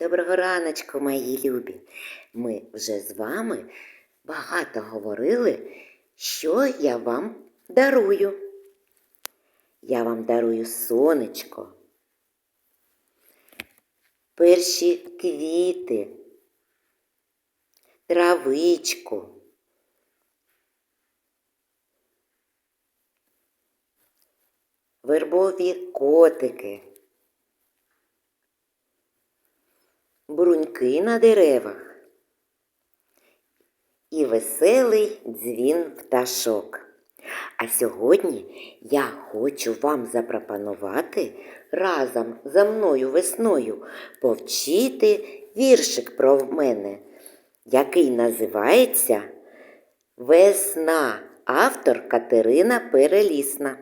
Доброго раночку, мої любі. Ми вже з вами багато говорили, що я вам дарую. Я вам дарую сонечко, перші квіти, травичку. Вербові котики. Бруньки на деревах і веселий дзвін пташок. А сьогодні я хочу вам запропонувати разом за мною весною повчити віршик про мене, який називається Весна, автор Катерина Перелісна.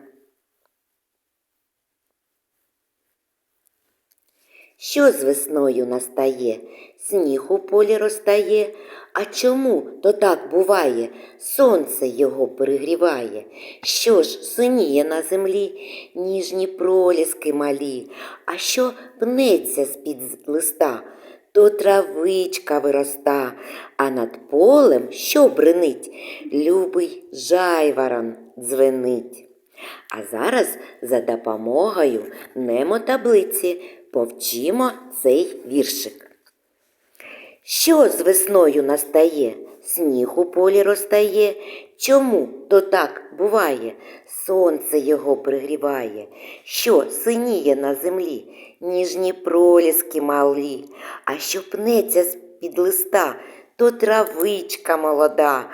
Що з весною настає? Сніг у полі розтає. А чому то так буває? Сонце його перегріває. Що ж синіє на землі, ніжні проліски малі, а що пнеться з-під листа, то травичка вироста, а над полем що бренить? Любий жайваран дзвенить. А зараз за допомогою немотаблиці повчимо цей віршик. Що з весною настає? Сніг у полі розтає. Чому то так буває? Сонце його пригріває, що синіє на землі, ніжні проліски малі, а що пнеться з-під листа, то травичка молода,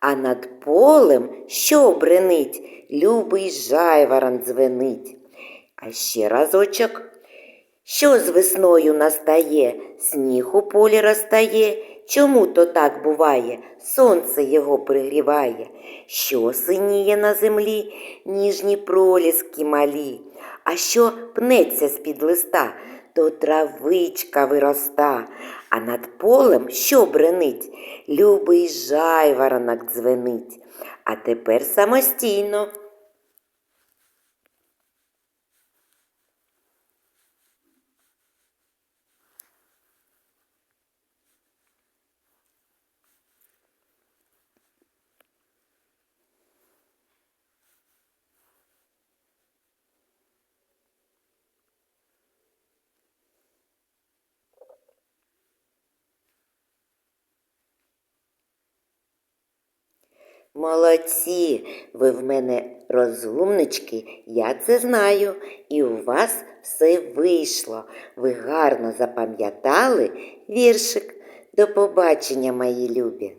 а над полем що бренить, любий жайваран дзвенить. А ще разочок. Що з весною настає, сніг у полі розтає, чому то так буває, сонце його пригріває, що синіє на землі, ніжні проліски малі, а що пнеться з-під листа, то травичка вироста, а над полем що бренить, любий жайворонок дзвенить. А тепер самостійно. Молодці, ви в мене розумнички, я це знаю, і у вас все вийшло. Ви гарно запам'ятали віршик. До побачення, мої любі.